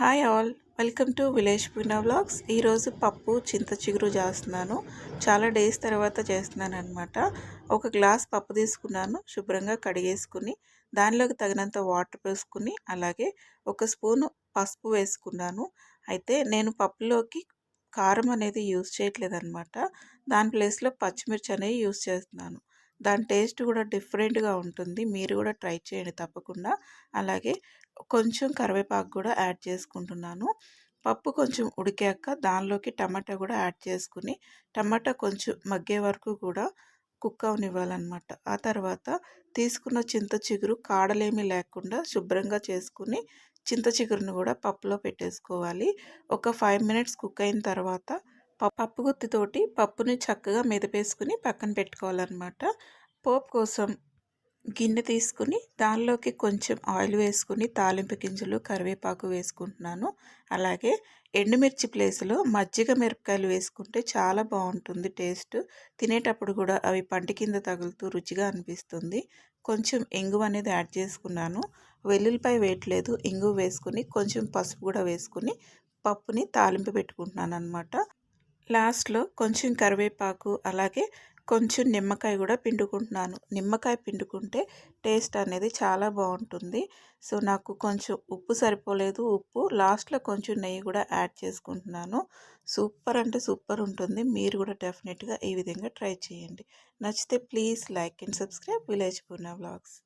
Hi all welcome to village Poona vlogs ఈరోజు పప్పు చింత చిగురు చేస్తున్నాను. చాలా డేస్ తర్వాత చేస్తున్నాను అనమాట ఒక గ్లాస్ పప్పు తీసుకున్నాను శుభ్రంగా కడిగేసుకుని దానిలోకి తగినంత వాటర్ వేసుకుని అలాగే ఒక స్పూను పసుపు వేసుకున్నాను. అయితే నేను పప్పులోకి కారం అనేది యూజ్ చేయట్లేదు అనమాట దాని ప్లేస్లో పచ్చిమిర్చి అనేది యూజ్ చేస్తున్నాను. దాని టేస్ట్ కూడా డిఫరెంట్గా ఉంటుంది. మీరు కూడా ట్రై చేయండి తప్పకుండా. అలాగే కొంచెం కరివేపాకు కూడా యాడ్ చేసుకుంటున్నాను. పప్పు కొంచెం ఉడికాక దానిలోకి టమాటా కూడా యాడ్ చేసుకుని టమాటా కొంచెం మగ్గే వరకు కూడా కుక్ అవనివ్వాలన్నమాట. ఆ తర్వాత తీసుకున్న చింత చిగురు కాడలేమీ లేకుండా శుభ్రంగా చేసుకుని చింత చిగురును కూడా పప్పులో పెట్టేసుకోవాలి. ఒక ఫైవ్ మినిట్స్ కుక్ అయిన తర్వాత పప్పు గుత్తితోటి పప్పుని చక్కగా మెదపేసుకుని పక్కన పెట్టుకోవాలన్నమాట. పోపు కోసం గిన్నె తీసుకుని దానిలోకి కొంచెం ఆయిల్ వేసుకుని తాలింపు గింజలు కరివేపాకు వేసుకుంటున్నాను. అలాగే ఎండుమిర్చి ప్లేస్లో మజ్జిగ మిరపకాయలు వేసుకుంటే చాలా బాగుంటుంది టేస్ట్. తినేటప్పుడు కూడా అవి పంటి కింద తగులుతూ రుచిగా అనిపిస్తుంది. కొంచెం ఇంగు అనేది యాడ్ చేసుకున్నాను. వెల్లుల్లిపాయ వేయట్లేదు ఇంగు వేసుకుని కొంచెం పసుపు కూడా వేసుకుని పప్పుని తాలింపు పెట్టుకుంటున్నాను అనమాట లాస్ట్లో కొంచెం కరివేపాకు అలాగే కొంచెం నిమ్మకాయ కూడా పిండుకుంటున్నాను. నిమ్మకాయ పిండుకుంటే టేస్ట్ అనేది చాలా బాగుంటుంది. సో నాకు కొంచెం ఉప్పు సరిపోలేదు. ఉప్పు లాస్ట్లో కొంచెం నెయ్యి కూడా యాడ్ చేసుకుంటున్నాను. సూపర్ అంటే సూపర్ ఉంటుంది. మీరు కూడా డెఫినెట్గా ఈ విధంగా ట్రై చేయండి. నచ్చితే please like and subscribe village Purna vlogs.